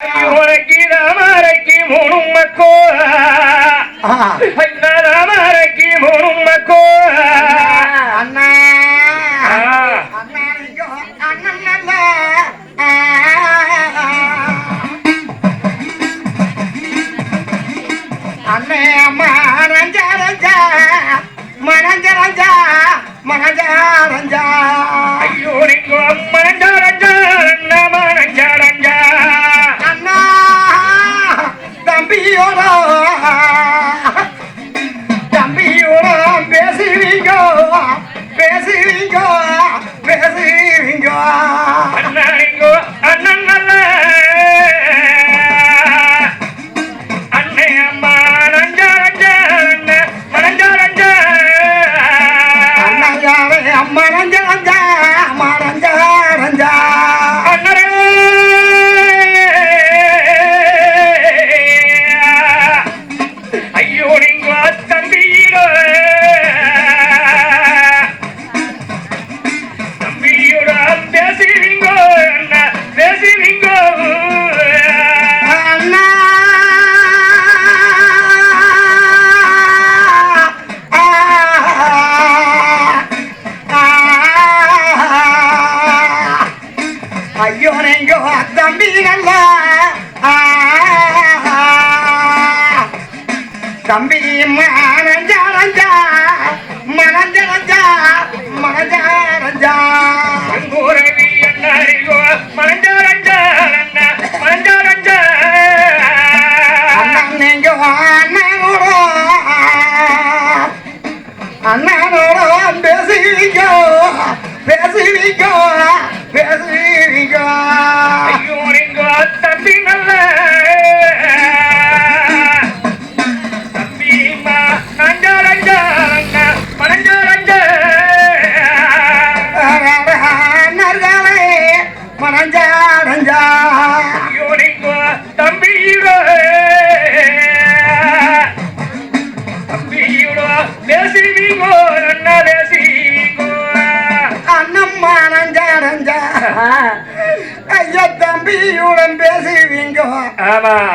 உனக்கு ராமரைக்கு மூணும் மக்கோ ஆ. ராமரைக்கு மூணும் மக்கோ அண்ணா. அண்ணா. அண்ணே அம்மா ரஞ்சா ரஞ்சா மனஞ்ச ரஞ்சா மனஞ்ச ரஞ்சா ஐயோ நீங்க மனஞ்சா பேசுவீங்க பேசுவீங்க அண்ணனிங்கோ அண்ணன் நல்ல அண்ணே அம்மா நஞ்சா நஞ்சா மனஞ்சா நஞ்சா அண்ணா யாரே அம்மா தம்பி நல்ல தம்பி மனஞ்சா மனஞ்சா மனஞ்சா.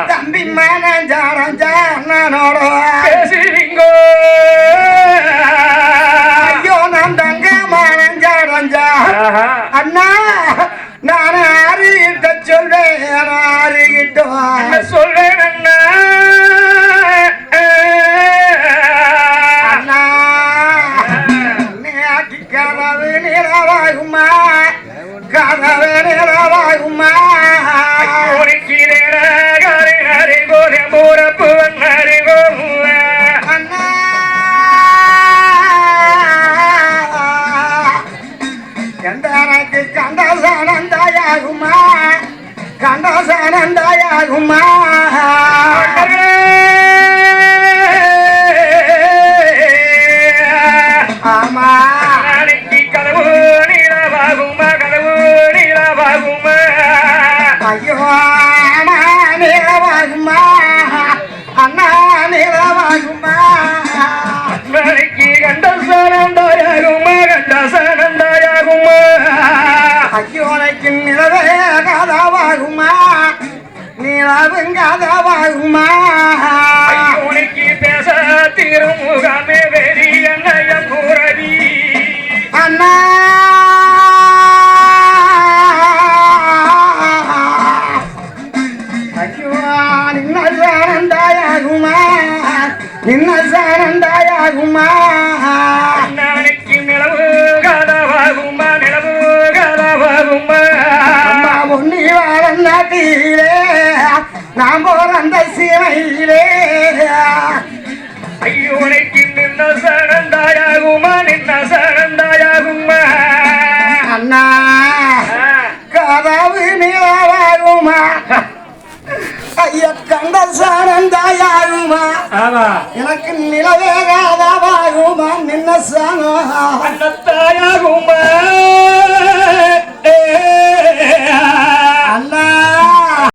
தம்பி அண்ணனோட பேசுவீங்கோ ஐயோ நான் தங்க மனஞ்சாடஞ்சா. அண்ணா நான் ஆறுகிட்ட சொல்றேன் ஆறுகிட்ட என்ன vai arrumar. நிலவும் கதவாகுமா உனக்கு பேச திருமுகமே வெறி என்னையம் கூறவி அண்ணா! நின்ன சானந்தாயாகுமா நின்ன சானந்தாயாகுமா சனந்தாயாகுமா நின்ன சனந்தாயாகுமா அண்ணா கதவு நிலவாகுமா ஐயா கண்ட சானந்தாயாகுமா? ஆமா. எனக்கு நிலவே கதவாகுமா நின்ன சானம்